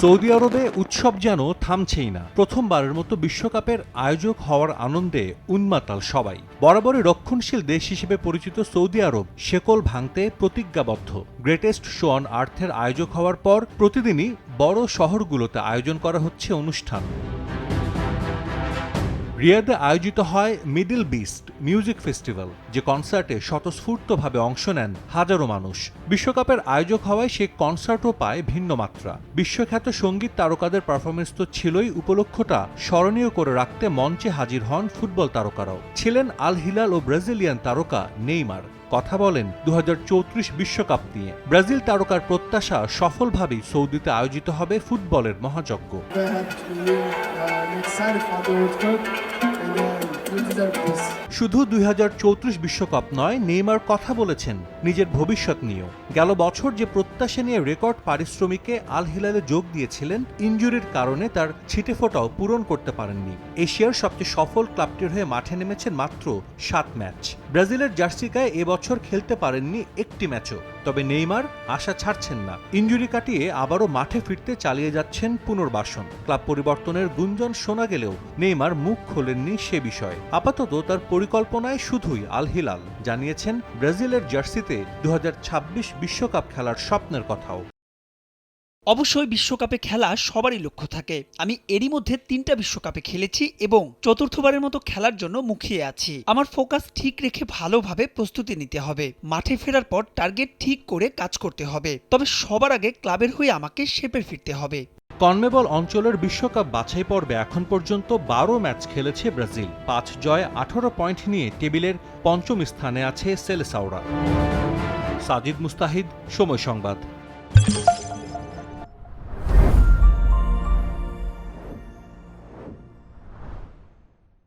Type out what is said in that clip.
Saudi আরবে উৎসব যেন থামছেই না। প্রথমবারের মতো বিশ্বকাপের আয়োজক হওয়ার আনন্দে উন্মাতাল সবাই। বরাবরই রক্ষণশীল দেশ হিসেবে পরিচিত সৌদি আরব শেকল ভাঙতে প্রতিজ্ঞাবদ্ধ। গ্রেটেস্ট শো অন আর্থের আয়োজক হওয়ার পর প্রতিদিনই বড় শহরগুলোতে আয়োজন করা হচ্ছে অনুষ্ঠান। রিয়াদে আয়োজিত হয় মিডিল বিস্ট মিউজিক ফেস্টিভ্যাল, যে কনসার্টে স্বতঃস্ফূর্তভাবে অংশ নেন হাজারো মানুষ। বিশ্বকাপের আয়োজক হওয়ায় সে কনসার্টও পায় ভিন্ন মাত্রা। বিশ্বখ্যাত সংগীত তারকাদের পারফরমেন্স তো ছিলই উপলক্ষটা স্মরণীয় করে রাখতে মঞ্চে হাজির হন ফুটবল তারকারাও। ছিলেন আল হিলাল ও ব্রাজিলিয়ান তারকা নেইমার। কথা বলেন দু বিশ্বকাপ নিয়ে। ব্রাজিল তারকার প্রত্যাশা সফলভাবেই সৌদিতে আয়োজিত হবে ফুটবলের মহাযজ্ঞ। শুধু দুই বিশ্বকাপ নয়, নেইমার কথা বলেছেন, নিজের ভবিষ্যৎ নিয়েও। গেল বছর যে প্রত্যাশা নিয়ে রেকর্ড পারিশ্রমিকে আল হিলালে যোগ দিয়েছিলেন ইনজুরির কারণে তার ছিটেফোঁটাও পূরণ করতে পারেননি। এশিয়ার সবচেয়ে সফল ক্লাবটির হয়ে মাঠে নেমেছেন মাত্র সাত ম্যাচ। ব্রাজিলের জার্সি গায়ে এবছর খেলতে পারেননি একটি ম্যাচও। তবে নেইমার আশা ছাড়ছেন না। ইনজুরি কাটিয়ে আবারও মাঠে ফিরতে চালিয়ে যাচ্ছেন পুনর্বাসন। ক্লাব পরিবর্তনের গুঞ্জন শোনা গেলেও নেইমার মুখ খোলেননি সে বিষয়ে। আপাতত তার পরিকল্পনায় শুধুই আল হিলাল জানিয়েছেন ব্রাজিলের জার্সিতে দু বিশ্বকাপ খেলার স্বপ্নের কথাও। অবশ্যই বিশ্বকাপে খেলা সবারই লক্ষ্য থাকে। আমি এরই মধ্যে তিনটা বিশ্বকাপে খেলেছি এবং চতুর্থবারের মতো খেলার জন্য মুখিয়ে আছি। আমার ফোকাস ঠিক রেখে ভালোভাবে প্রস্তুতি নিতে হবে। মাঠে ফেরার পর টার্গেট ঠিক করে কাজ করতে হবে। তবে সবার আগে ক্লাবের হয়ে আমাকে শেপে ফিরতে হবে। কনমেবল অঞ্চলের বিশ্বকাপ বাছাই পর্বে এখন পর্যন্ত বারো ম্যাচ খেলেছে ব্রাজিল। পাঁচ জয় আঠারো পয়েন্ট নিয়ে টেবিলের পঞ্চম স্থানে আছে সেলেসাওরা। সাজিদ মুস্তাহিদ, সময় সংবাদ।